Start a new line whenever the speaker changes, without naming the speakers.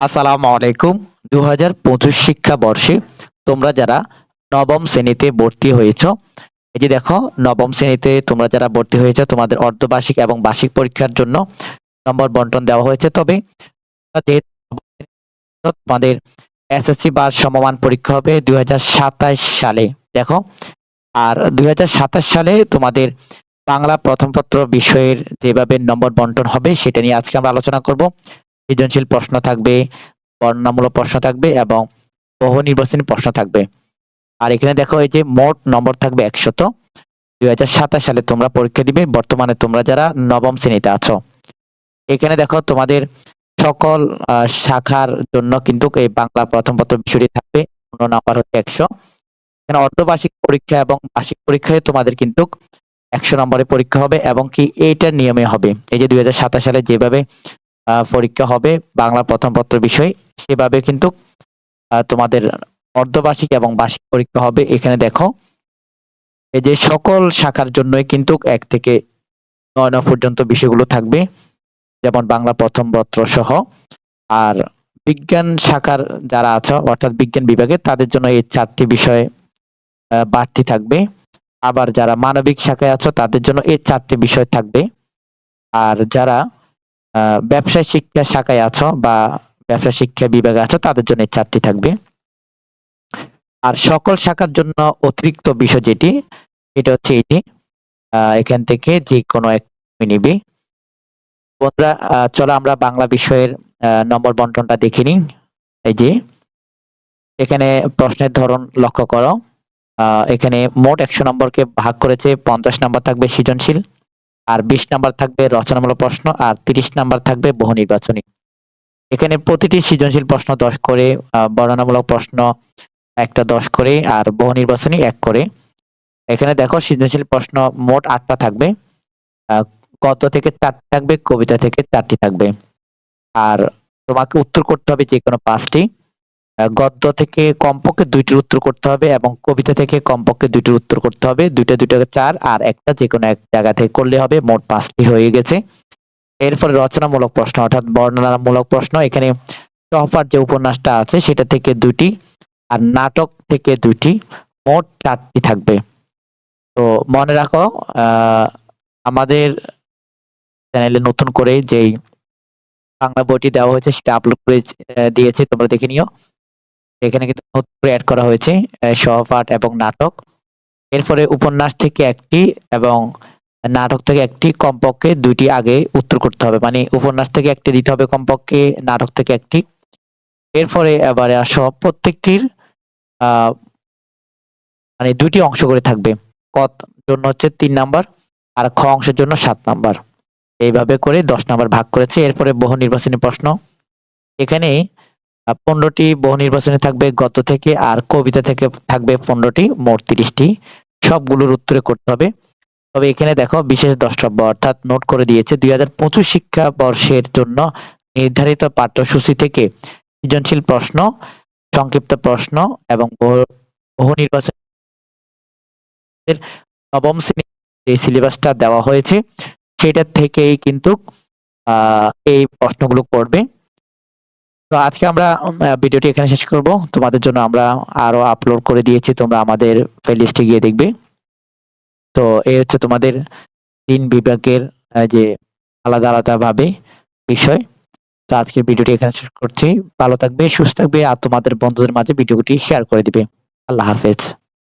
আসসালামু আলাইকুম। দু হাজার পঁচিশ শিক্ষাবর্ষে তোমরা যারা নবম শ্রেণীতে ভর্তি হয়েছ, এই যে দেখো, নবম শ্রেণীতে তোমরা যারা ভর্তি হয়েছে, তোমাদের অর্ধবার্ষিক এবং বার্ষিক পরীক্ষার জন্য নম্বর বন্টন দেওয়া হয়েছে। তবে তোমাদের এসএসসি বা সমমান পরীক্ষা হবে দুই হাজার সাতাশ সালে। দেখো, আর দুই হাজার সাতাশ সালে তোমাদের বাংলা প্রথম পত্র বিষয়ের যেভাবে নম্বর বন্টন হবে, সেটা নিয়ে আজকে আমরা আলোচনা করব। সৃজনশীল প্রশ্ন থাকবে, বর্ণনামূলক প্রশ্ন থাকবে এবং বহু নির্বাচনী প্রশ্ন থাকবে। আর এখানে দেখো এই যে মোট নম্বর থাকবে একশত। দুই সালে তোমরা পরীক্ষা দিবে, বর্তমানে তোমরা যারা নবম শ্রেণীতে আছো। এখানে দেখো তোমাদের সকল শাখার জন্য কিন্তু এই বাংলা প্রথম পত্র বিষয়টি থাকবে পূর্ণ নাম্বার হচ্ছে একশো। এখানে অর্ধবার্ষিক পরীক্ষা এবং বার্ষিক পরীক্ষায় তোমাদের কিন্তু একশো নম্বরে পরীক্ষা হবে এবং কি এইটার নিয়মে হবে। এই যে দুই হাজার সাতাশ সালে যেভাবে পরীক্ষা হবে বাংলা প্রথম পত্র বিষয়। সেভাবে কিন্তু তোমাদের অর্ধবার্ষিক এবং বার্ষিক পরীক্ষা হবে। এখানে দেখো, এই যে সকল শাখার জন্যই কিন্তু এক থেকে নয় নয় পর্যন্ত বিষয়গুলো থাকবে, যেমন বাংলা প্রথম পত্র সহ। আর বিজ্ঞান শাখার যারা আছে, অর্থাৎ বিজ্ঞান বিভাগে, তাদের জন্য এই চারটি বিষয় বাড়তি থাকবে। আবার যারা মানবিক শাখায় আছো, তাদের জন্য এই চারটি বিষয় থাকবে। আর যারা ব্যবসায় শিক্ষা শাখায় আছো বা ব্যবসা শিক্ষা বিভাগে আছো, তাদের জন্য চারটি থাকবে। আর সকল শাখার জন্য অতিরিক্ত বিষয় যেটি এটা হচ্ছে এটি এখান থেকে যে কোনো এক নিবি। বন্ধুরা চলো আমরা বাংলা বিষয়ের নম্বর বন্টনটা দেখে নিই। এই যে, এখানে প্রশ্নের ধরন লক্ষ্য করো। এখানে মোট একশো নম্বরকে ভাগ করেছে, পঞ্চাশ নম্বর থাকবে সৃজনশীল। আর বিশ নাম্বার থাকবে রচনামূলক প্রশ্ন আর তিরিশ নাম্বার থাকবে বহু নির্বাচনী। এখানে প্রতিটি সৃজনশীল প্রশ্ন দশ করে বর্ণনামূলক প্রশ্ন একটা দশ করে আর বহু নির্বাচনী এক করে। এখানে দেখো সৃজনশীল প্রশ্ন মোট আটটা থাকবে। গদ্য থেকে চারটি থাকবে, কবিতা থেকে চারটি থাকবে। আর তোমাকে উত্তর করতে হবে যে কোনো পাঁচটি। গদ্য থেকে কমপক্ষে দুইটির উত্তর করতে হবে এবং কবিতা থেকে কমপক্ষে দুইটির উত্তর করতে হবে। দুইটা দুইটা চার আর একটা যে কোনো এক জায়গা থেকে করলে হবে। মোট পাঁচটি হয়ে গেছে। এরপরে রচনামূলক প্রশ্ন অর্থাৎ বর্ণনামূলক প্রশ্ন। এখানে টপার যে উপন্যাসটা আছে সেটা থেকে দুটি আর নাটক থেকে দুটি মোট চারটি থাকবে। তো মনে রাখো আমাদের চ্যানেলে নতুন করে যেই বাংলা বইটি দেওয়া হয়েছে সেটা আপলোড করে দিয়েছে, তোমরা দেখে নিও। এখানে কিন্তু নতুন করে অ্যাড করা হয়েছে সহপাঠ এবং নাটক। এরপরে উপন্যাস থেকে একটি এবং নাটক থেকে একটি, কমপক্ষে দুইটি আগে উত্তর করতে হবে। মানে উপন্যাস থেকে একটি দিতে হবে কমপক্ষে, নাটক থেকে একটি। এরপরে এবারে আসো প্রত্যেকটির মানে দুইটি অংশ করে থাকবে। কত জন্য হচ্ছে তিন নাম্বার, আর খ অংশের জন্য সাত নাম্বার। এইভাবে করে দশ নাম্বার ভাগ করেছে। এরপরে বহু নির্বাচনী প্রশ্ন। এখানে পনেরোটি বহু নির্বাচনী থাকবে, গত থেকে আর কবিতা থেকে থাকবে পনেরোটি, মোট তিরিশটি। সবগুলোর উত্তরে করতে হবে। তবে এখানে দেখো বিশেষ দ্রষ্টব্য অর্থাৎ নোট করে দিয়েছে দুই হাজার পঁচিশ শিক্ষাবর্ষের জন্য নির্ধারিত পাঠ্যসূচি থেকে সৃজনশীল প্রশ্ন, সংক্ষিপ্ত প্রশ্ন এবং বহু- নির্বাচন নবম শ্রেণির যে সিলেবাসটা দেওয়া হয়েছে, সেটা থেকেই কিন্তু এই প্রশ্নগুলো করবে তো আজকে আমরা ভিডিওটি এখানে শেষ করব। তোমাদের জন্য আমরা আরও আপলোড করে দিয়েছি, তোমরা আমাদের প্লেলিস্টে গিয়ে দেখবে। তো এ হচ্ছে তোমাদের তিন বিভাগের যে আলাদা আলাদা ভাবে বিষয়। তো আজকের ভিডিওটি এখানে শেষ করছি। ভালো থাকবে, সুস্থ থাকবে, আর তোমাদের বন্ধুদের মাঝে ভিডিওটি শেয়ার করে দিবে। আল্লাহ হাফেজ।